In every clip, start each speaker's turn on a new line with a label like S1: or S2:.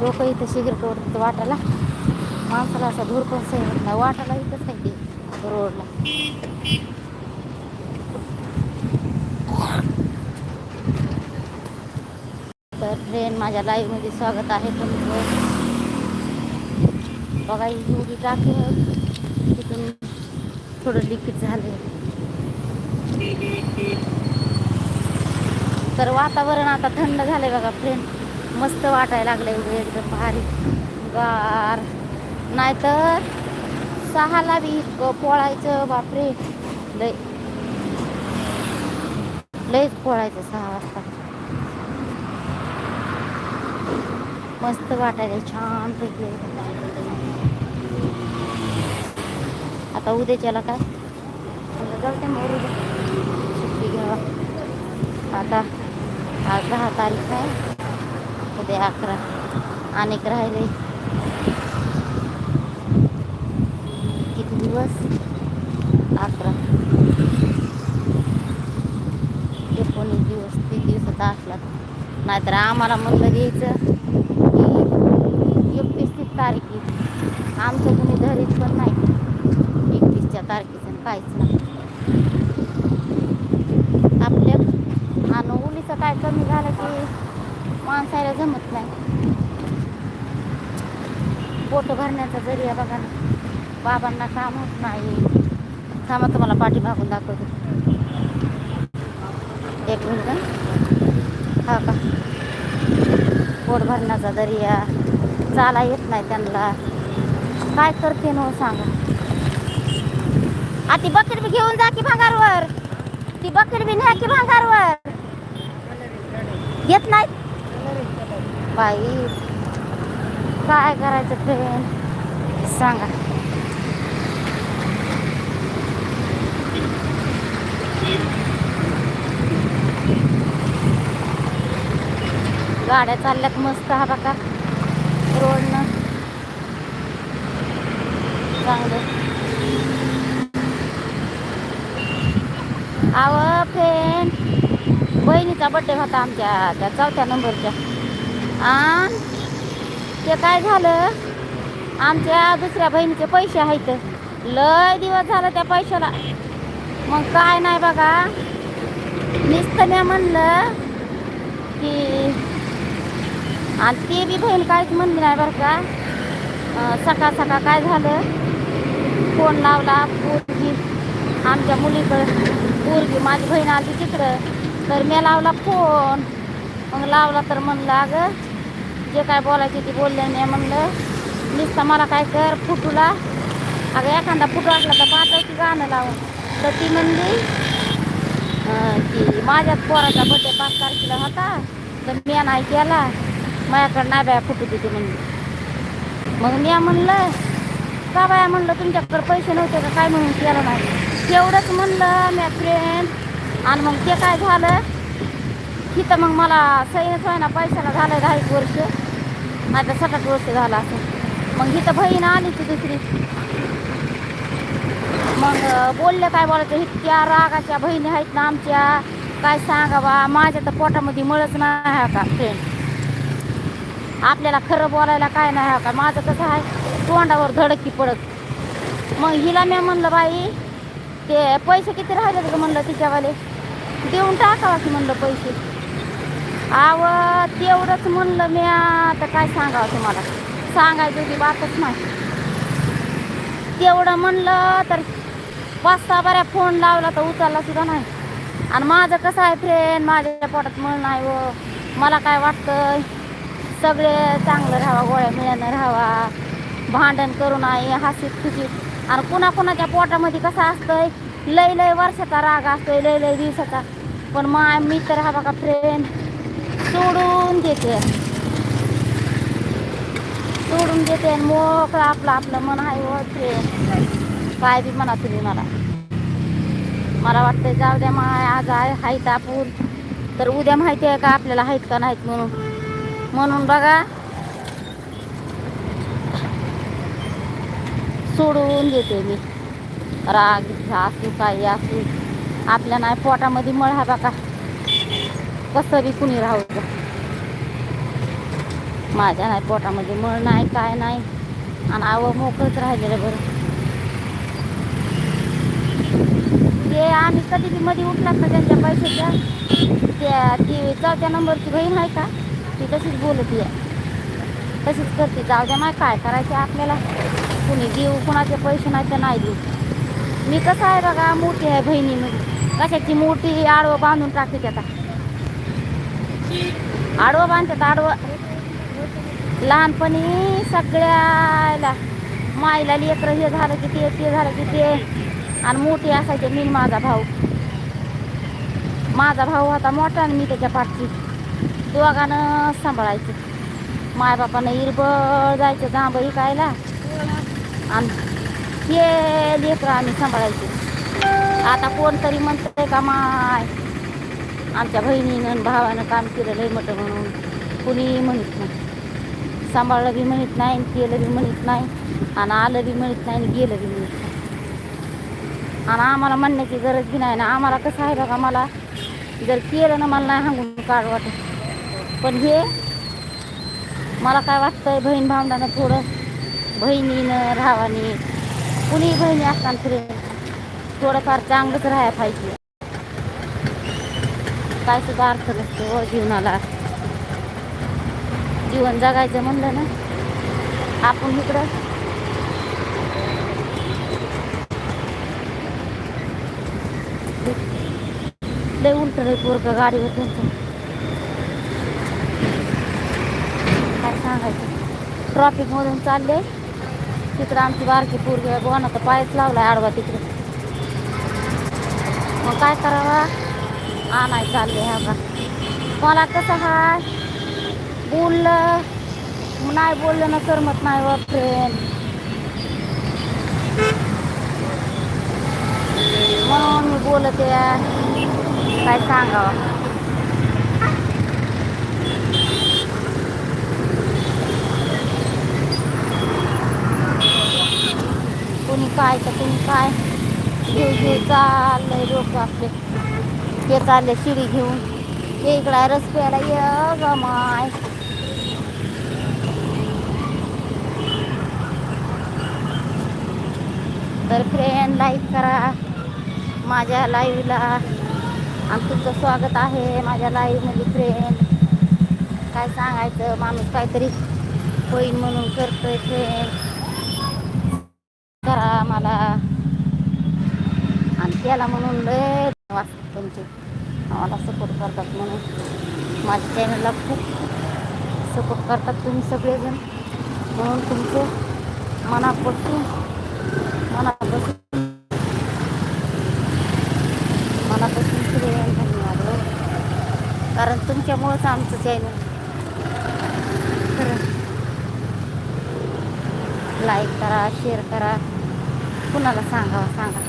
S1: डोकं इथं सिगरेट ओढतात वाटाला माणसाला असा धूर पण सही होत नाही. वाटाला इथंच आहे ते रोडला. तर ट्रेन माझ्या लाईव्हमध्ये स्वागत आहे तुमचं. बघा ही मुली टाकी तिथून थोडं लिकेज झालं तर वातावरण आता थंड झालंय बघा फ्रेंड मस्त वाटायला लागलं एवढं एकदम भारी. गार. नाहीतर सहाला बी पोळायचं बापरे. लय. लयच पोळायचं सहा वाजता. मस्त वाटायला छान पैकी आता उद्याच्याला काय? जाऊ मग उद्या सुट्टी घ्यावा. आता आज दहा तारीख आहे. ते अकरा. अनेक राहिले. किती दिवस? अकरा. एकोणीस दिवस तीस दिवसाचा असला नाहीतर आम्हाला म्हणलं द्यायचं की एकतीस तीस तारीख येईल आमचं कुणी धरीत पण नाही. एकतीसच्या तारखेचं काहीच नाही. आपल्या आणि उलीचं काय कमी झालं की माणसाला जमत नाही. पोट भरण्याचा जरिया बघा ना. बाबांना काम होत नाही. थांबा तुम्हाला पाठी मागून दाखवतो. एक मिनिट हा. का? पोट भरण्याचा दर्या चाला येत नाही त्यांना. काय करते न सांगा. आ ती बकेट बी घेऊन जा की भांगारवर. ती बकेट बी न्या की भांगारवर. येत नाही. बाई. काय करायचं ते? सांगा. गाड्या चालल्यात मस्त हा बघा. रोडनं. चांगलं. आव फेन. बहिणीचा बड्डे होता आमच्या त्या चौथ्या नंबरच्या आ? ते काय झालं? आमच्या दुसऱ्या बहिणीचे पैसे आहेत. लय दिवस झालं त्या पैशाला. मग काय नाही बघा. नुसतं मी म्हणलं की आणि ते बी बहीण काहीच म्हणली नाही बरं का. सकाळ सकाळ काय झालं? फोन लावला पोरगी आमच्या मुलीकडं. पोरगी माझी बहीण आली तिकडं. तर मी लावला फोन. मग लावला तर म्हणलं अगं जे काय बोलायचे ते बोलले नाही. म्हणलं नुसतं मला काय कर फुटूला. अगं एखादा फुटू असला तर पाहतं गाणं लावून. तर ती म्हणली की माझ्याच पोराचा बड्डे पाच तारखेला होता तर मी नाही केला माझ्याकडं नाही बाया फुटू तिथे म्हणली. मग मी म्हणलं का बाया? म्हणलं तुमच्याकडे पैसे नव्हते का? काय म्हणून केलं नाही? तेवढंच म्हणलं मी फ्रेंड आणि मग ते काय झालं तिथं मग मला सैनच व्हायना पैशाला झालं दहा एक वर्ष. नाही तर सात आठ वर्ष झालं असं. मग हिथं बहीण आली ती दुसरी. मग बोलले काय बोलायचं? इतक्या रागाच्या बहिणी आहेत ना आमच्या. काय सांगावा? माझ्या तर पोटामध्ये मळच नाही आहे का फ्रेंड आपल्याला खरं बोलायला काय नाही आहे का? माझं कसं आहे? तोंडावर धडकी पडत. मग हिला मी म्हणलं बाई ते पैसे किती राहिले का म्हणलं तिच्यावाले. देऊन टाकावा की म्हणलं पैसे. आव तेवढंच म्हणलं मी. आता काय सांगावं तुम्हाला? सांगायचं ती बातच नाही. तेवढं म्हणलं तर पाच सहा बऱ्या फोन लावला तर उचलला सुद्धा नाही. आणि माझं कसं आहे फ्रेंड माझ्या पोटात मळ नाही व मला काय वाटतं सगळे चांगलं राहावा गोळ्या मिळ्यानं राहावा. भांडण करू नाही हसीत खुशीत. आणि कुणा कुणाच्या पोटामध्ये कसं असतंय? लय लय वर्षाचा राग असतोय लय लय दिवसाचा. पण मा मी तर हा बघा फ्रेंड सोडून देते. सोडून देते आणि मोकळं आपलं आपलं मन आहे व काय बी म्हणा तुम्ही मला. मला वाटतं जाऊ द्या माय आज आहे हायत आपण. तर उद्या माहिती आहे का आपल्याला आहेत का नाहीत म्हणून? म्हणून बघा. सोडून देते मी. राग असू काही असू आपल्या नाही पोटामध्ये मळ हा बघा. कसं बी कुणी राहू द्या. माझ्या नाही पोटामध्ये मळ नाही काय नाही. आणि आवं मोकळंच राहिलेलं बरं. ते आम्ही कधी बी मध्ये उठला का त्यांच्या पैशाच्या? त्या ती चौथ्या नंबरची बहीण आहे का? ती तशीच बोलत आहे. तशीच करते. जाऊ द्या माय काय करायचे आपल्याला? कुणी देऊ कुणाचे पैसे नाही तर नाही देऊ. मी कसं आहे बघा मोठी आहे बहिणीमध्ये. कशाची मोठी आडवं बांधून टाकते आता. आडवं बांधतात आडवं. लहानपणी सगळ्याला माईला लेकरं हे झालं की ते ते झालं की ते. आणि मोठी असायचे मी माझा भाऊ. माझा भाऊ होता मोठा आणि मी त्याच्या पाठची. दोघानं सांभाळायचं. मायबापानं इरबळ जायचं जांब विकायला आणि ते लेकरं आम्ही सांभाळायचे. आता कोणतरी म्हणतंय का माय? आमच्या बहिणीनं आणि भावानं काम केलं लय मोठं म्हणून. कुणीही म्हणत नाही. सांभाळलं बी म्हणत नाही केलं बी म्हणत नाही. आणि आलं बी म्हणत नाही आणि गेलं बी म्हणत नाही. आणि आम्हाला म्हणण्याची गरज बी नाही. ना आम्हाला कसं आहे बघा मला जर केलं ना मला नाही सांगून काढ वाटत. पण हे मला काय वाटतंय बहीण भावंडानं थोडं बहिणीनं राहावानी कुणी बहिणी असताना थोडंफार चांगलंच राहायला पाहिजे. काय सुद्धा अर्थ नसतो हो जीवनाला. जीवन जगायचं म्हणलं ना आपण इकडं. लय उलट रे पोरग गाडीवर त्यांचं काय सांगायचं? ट्रॉफिक मधून चालले तिकडं आमची बारकी पोरगी आहे बोना तर पायच लावलाय आडवा तिकडे. मग काय करावा? आणाय चालले ह्या का मला कसं हाय बोललं नाही बोललं ना करमत नाही व फ्रेंड म्हणून मी बोलते काय सांगावं? कोणी काय तर कोणी काय? घेऊ घेऊ चाललंय लोक आपले. ते चालले शिडी घेऊन. ते इकडं रस प्यायला ये ग माय. तर फ्रेंड लाईक करा माझ्या लाईव्हला आणि तुमचं स्वागत आहे माझ्या लाईव्हमध्ये फ्रेंड काय सांगायचं? माणूस काहीतरी होईल म्हणून करतोय फ्रेंड करा मला आणि त्याला म्हणून लय आम्हाला सपोर्ट करतात म्हणून. माझ्या चॅनलला खूप सपोर्ट करतात तुम्ही सगळेजण. म्हणून तुमचं मनापासून मनापासून मनापासून सगळे धन्यवाद हो. कारण तुमच्यामुळंच आमचं चॅनल लाईक करा शेअर करा. कुणाला सांगावं सांगा.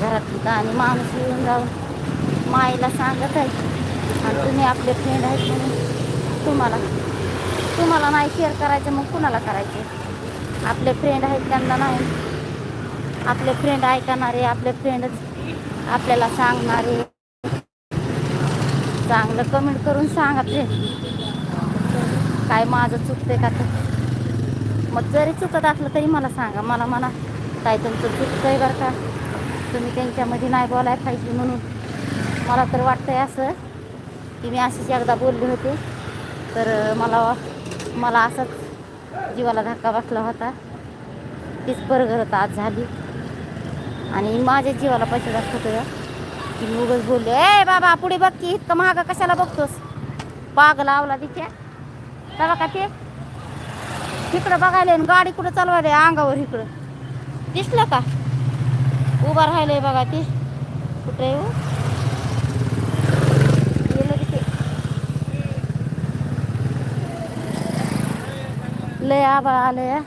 S1: घरात आणि माणूस येऊन जाऊन. माईला सांगत आहे. आणि तुम्ही आपले फ्रेंड आहेत म्हणून तुम्हाला तुम्हाला नाही शेअर करायचं मग कुणाला करायचे? आपले फ्रेंड आहेत त्यांना नाही. आपले फ्रेंड ऐकणारे आपले फ्रेंडच आपल्याला सांगणारे. चांगलं कमेंट करून सांगा ते काय माझं चुकते का तर मग जरी चुकत असलं तरी मला सांगा. मला म्हणा काय तुमचं चुकतं आहे बरं का? तुम्ही त्यांच्यामध्ये नाही बोलायला पाहिजे म्हणून. मला तर वाटतंय असं की मी अशीच एकदा बोलले होते. तर मला मला असंच जीवाला धक्का बसला होता. तीच परगरत आज झाली. आणि माझ्या जीवाला पैसे दाखवत होतं की मी उगाच बोलले ए बाबा पुढे बघ की इतकं महागा कशाला बघतोस? बाग लावला तिच्या बघा का ते? तिकडं बघायला आणि गाडी कुठं चालवायला अंगावर इकडं. दिसलं का? उभा राहिलंय बघा ते. कुठे येऊ हो? गेलं की ते लय आबाळ आलंय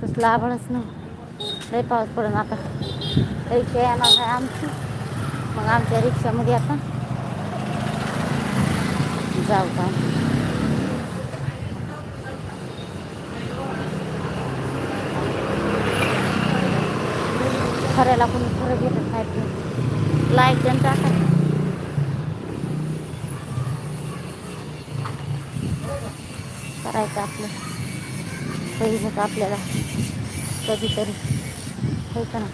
S1: कसलं आबाळच नाही लय पाऊस पडून आता रिक्षा येणार नाही आमची मग आमच्या रिक्षामध्ये आता जाऊ का खऱ्याला कोणी खरं घेतच नाही लाइट देऊन टाका करायचं आपलं पहिलं आपल्याला कधीतरी. हे का ना?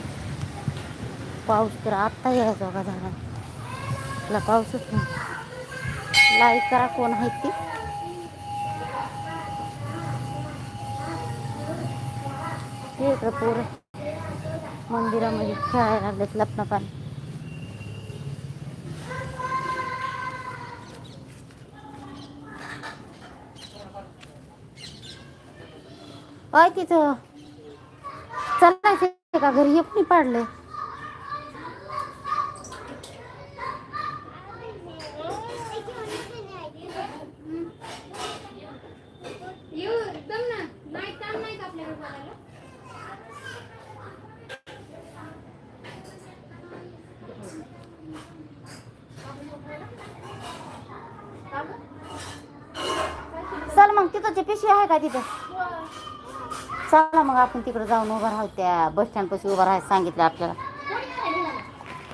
S1: पाऊस तर आत्ता यायचा का झाला त्याला पाऊसच नाही. लाईक करा कोण आहेत ती. ते पोरं. मंदिरामध्ये खेळायला लपना अय तिथं. चालायचं का घरी हे कोणी पाडलंय? चल मग तिथं पिशवी आहे का तिथं? चला मग आपण तिकडे जाऊन उभं राहू त्या बस स्टँडपाशी उभं राहायचं सांगितलं आपल्याला.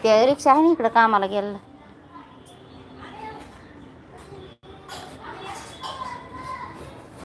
S1: त्या रिक्षा आहे ना इकडं कामाला गेलं